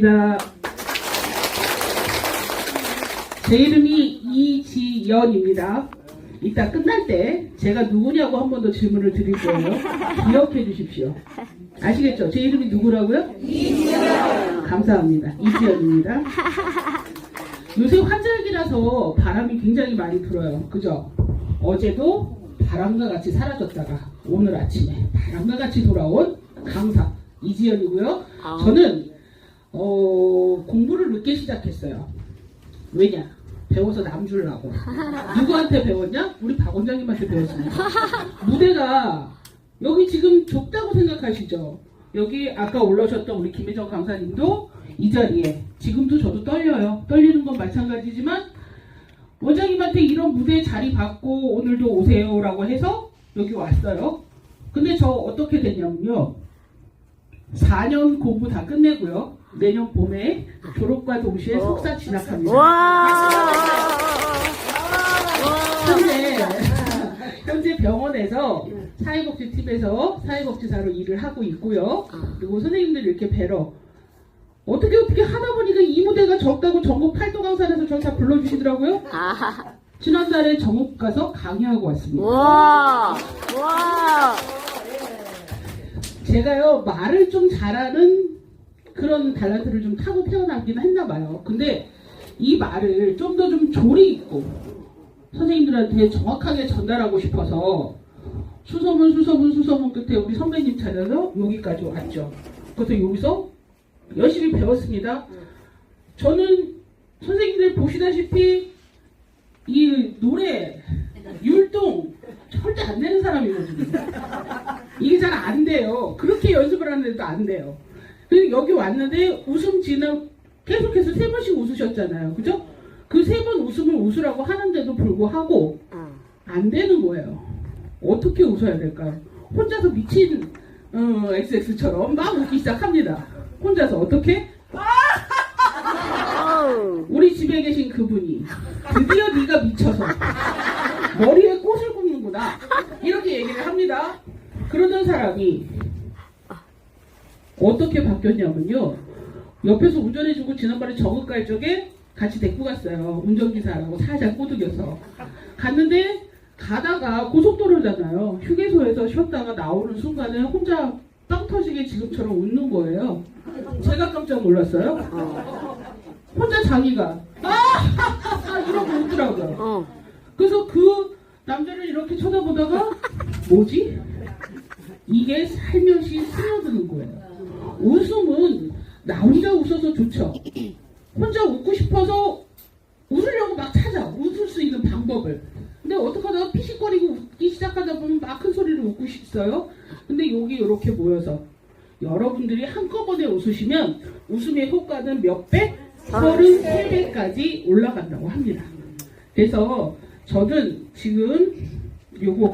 나- 제 이름이 이지연입니다. 이따 끝날 때 제가 누구냐고 한 번 더 질문을 드릴 거예요. 기억해 주십시오. 아시겠죠? 제 이름이 누구라고요? 이지연. 감사합니다. 이지연입니다. 요새 환절기라서 바람이 굉장히 많이 불어요. 그죠? 어제도 바람과 같이 사라졌다가 오늘 아침에 바람과 같이 돌아온 강사 이지연이고요. 저는 어, 공부를 늦게 시작했어요. 왜냐? 배워서 남 주려고. 누구한테 배웠냐? 우리 박 원장님한테 배웠습니다. 무대가 여기 지금 좁다고 생각하시죠? 여기 아까 올라오셨던 우리 김혜정 강사님도 이 자리에 지금도 저도 떨려요. 떨리는 건 마찬가지지만 원장님한테 이런 무대에 자리 받고 오늘도 오세요라고 해서 여기 왔어요. 근데 저 어떻게 됐냐면요. 4년 공부 다 끝내고요. 내년 봄에 졸업과 동시에 석사 진학합니다. 현재 현재 병원에서 사회복지팀에서 사회복지사로 일을 하고 있고요. 그리고 선생님들 이렇게 뵈러 어떻게 어떻게 하다 보니까 이 무대가 적다고 전국 팔도 강산에서 저를 다 불러주시더라고요. 지난달에 정읍 가서 강의하고 왔습니다. 와, 와, 제가요 말을 좀 잘하는 그런 달란트를 좀 타고 태어나긴 했나 봐요. 근데 이 말을 좀더좀 조리 있고 선생님들한테 정확하게 전달하고 싶어서 수소문 수소문 수소문 끝에 우리 선배님 찾아서 여기까지 왔죠. 그래서 여기서 열심히 배웠습니다. 저는 선생님들 보시다시피 이 노래 율동 절대 안 되는 사람이거든요. 이게 잘 안 돼요. 그렇게 연습을 하는데도 안 돼요. 그래서 여기 왔는데 웃음 지나 계속해서 세 번씩 웃으셨잖아요. 그죠? 그 세 번 웃음을 웃으라고 하는데도 불구하고 안 되는 거예요. 어떻게 웃어야 될까요? 혼자서 미친 어, XX처럼 막 웃기 시작합니다. 혼자서 어떻게? 우리 집에 계신 그분이 드디어 네가 미쳐서 머리에 꽃을 꼽는구나 이렇게 얘기를 합니다. 그러던 사람이 어떻게 바뀌었냐면요. 옆에서 운전해주고 지난번에 정읍 갈 적에 같이 데리고 갔어요. 운전기사라고 살짝 꼬드겨서 갔는데 가다가 고속도로잖아요. 휴게소에서 쉬었다가 나오는 순간에 혼자 빵 터지게 지금처럼 웃는 거예요. 제가 깜짝 놀랐어요. 혼자 자기가 아 이러고 웃더라고요. 어, 그래서 그 남자를 이렇게 쳐다보다가 뭐지? 이게 살며시 스며드는 거예요. 웃음은 나 혼자 웃어서 좋죠. 혼자 웃고 싶어서 웃으려고 막 찾아. 웃을 수 있는 방법을. 근데 어떡하다가 피식거리고 웃기 시작하다 보면 막 큰 소리로 웃고 싶어요. 근데 여기 이렇게 모여서 여러분들이 한꺼번에 웃으시면 웃음의 효과는 몇 배? 33배까지 올라간다고 합니다. 그래서 저는 지금 요거